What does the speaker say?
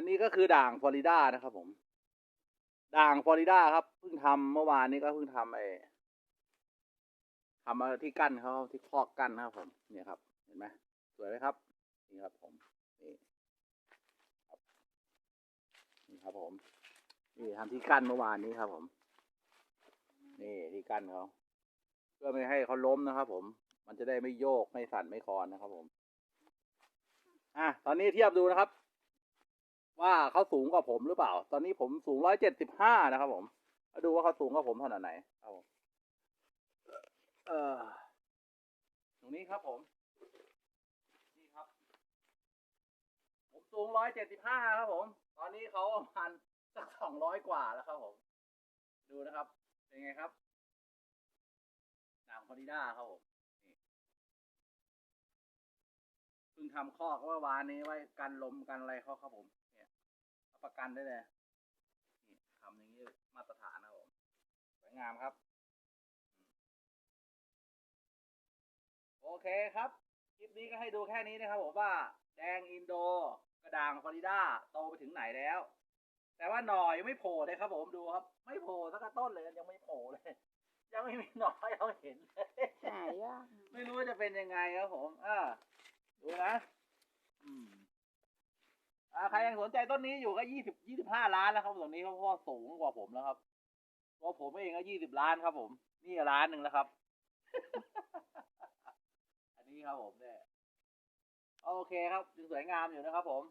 อันนี้ก็คือด่างฟลอริดานะครับผม ด่างฟลอริดาครับเพิ่งทำเมื่อวานนี้ก็เพิ่งทำไอ้ทำมาที่กั้นเขาที่คอกกั้นนะครับผมเนี่ยครับ เห็นไหมสวยไหมครับ นี่ครับผมนี่นี่ครับผม นี่ทำที่กั้นเมื่อวานนี้ครับผม นี่ที่กั้นเขาเพื่อไม่ให้เขาล้มนะครับผม มันจะได้ไม่โยกไม่สั่นไม่คลอนนะครับผม อะตอนนี้เทียบดูนะครับ ว่าเขาสูงกว่าผมหรือเปล่า ตอนนี้ผมสูงร้อยเจ็ดสิบห้านะครับผมมาดูว่าเขาสูงกว่าผมเท่าไหร่ครับผมเออตรงนี้ครับผม นี่ครับ ผมสูงร้อยเจ็ดสิบห้าครับผม ตอนนี้เขาประมาณสักสองร้อยกว่าแล้วครับผม ดูนะครับ เป็นไงครับด่างฟอริด้าครับผมเพิ่งทำคอกเมื่อวานนี้ไว้กันลมกันอะไรเขาครับผม ประกันได้เลยนี่ทำอย่างนี้มาตรฐานนะครับผมสวยงามครับ โอเคครับ คลิปนี้ก็ให้ดูแค่นี้นะครับผมว่าแดงอินโดกระด่างฟลอริดาโตไปถึงไหนแล้ว แต่ว่าหน่อยังไม่โผล่เลยครับผมดูครับ ไม่โผล่สักกระต้นเลยยังไม่โผล่เลย ยังไม่มีหน่อให้เราเห็นเลยหายากไม่รู้ว่าจะเป็นยังไงครับผมอ่าดูนะ อืม อ่าใครยังสนใจต้นนี้อยู่ก็ยี่สิบยี่สิบห้าล้านแล้วครับตรงนี้เพราะว่าสูงกว่าผมแล้วครับตัวผมเองก็ยี่สิบล้านครับ ผม นี่ล้านหนึ่งแล้วครับ อันนี้ครับผมเนี่ยโอเคครับยังสวยงามอยู่นะครับผม